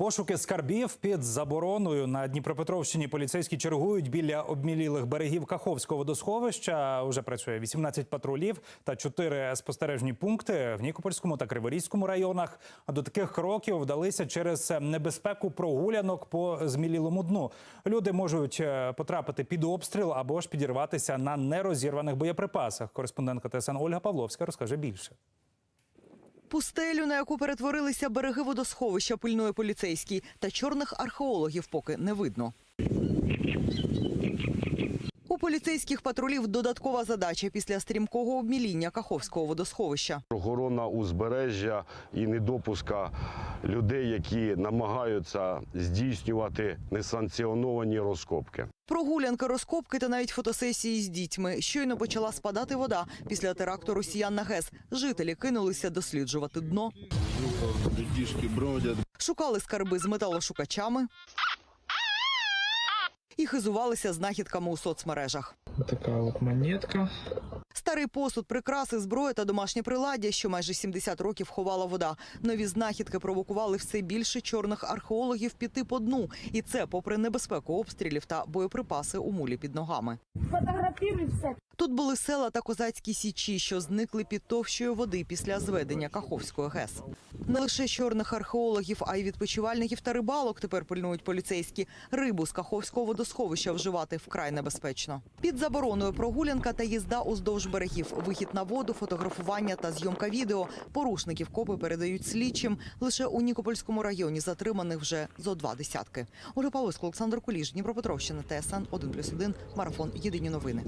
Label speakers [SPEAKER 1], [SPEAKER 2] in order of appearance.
[SPEAKER 1] Пошуки скарбів під забороною на Дніпропетровщині поліцейські чергують біля обмілілих берегів Каховського водосховища. Уже працює 18 патрулів та 4 спостережні пункти в Нікопольському та Криворізькому районах. До таких кроків вдалися через небезпеку прогулянок по змілілому дну. Люди можуть е, потрапити під обстріл або ж підірватися на нерозірваних боєприпасах. Кореспондентка ТСН Ольга Павловська розкаже більше.
[SPEAKER 2] Пустелю, на яку перетворилися береги водосховища, пильної поліцейський, та чорних археологів поки не видно. Поліцейських патрулів додаткова задача після стрімкого обміління Каховського водосховища.
[SPEAKER 3] охорона узбережжя і недопуска людей, які намагаються здійснювати несанкціоновані розкопки.
[SPEAKER 2] Прогулянки, розкопки та навіть фотосесії з дітьми. Щойно почала спадати вода після теракту росіян на ГЕС. Жителі кинулися досліджувати дно, шукали скарби з металошукачами і хизувалися знахідками у соцмережах.
[SPEAKER 4] Така от монетка.
[SPEAKER 2] Старий посуд, прикраси, зброя та домашнє приладдя, що майже 70 років ховала вода. Нові знахідки провокували все більше чорних археологів піти по дну. І це попри небезпеку обстрілів та боєприпаси у мулі під ногами.
[SPEAKER 5] Все.
[SPEAKER 2] Тут були села та козацькі січі, що зникли під товщою води після зведення Каховської ГЕС. Не лише чорних археологів, а й відпочивальників та рибалок тепер пильнують поліцейські. Рибу з Каховського водосховища вживати вкрай небезпечно. Під забороною прогулянка та їзда уздовж берегів, вихід на воду, фотографування та зйомка відео. Порушників копи передають слідчим. Лише у Нікопольському районі затриманих вже зо два десятки. Ольга Павловська, Олександр Куліш, Дніпропетровщина, ТСН 1+,1, Марафон. Єдині новини.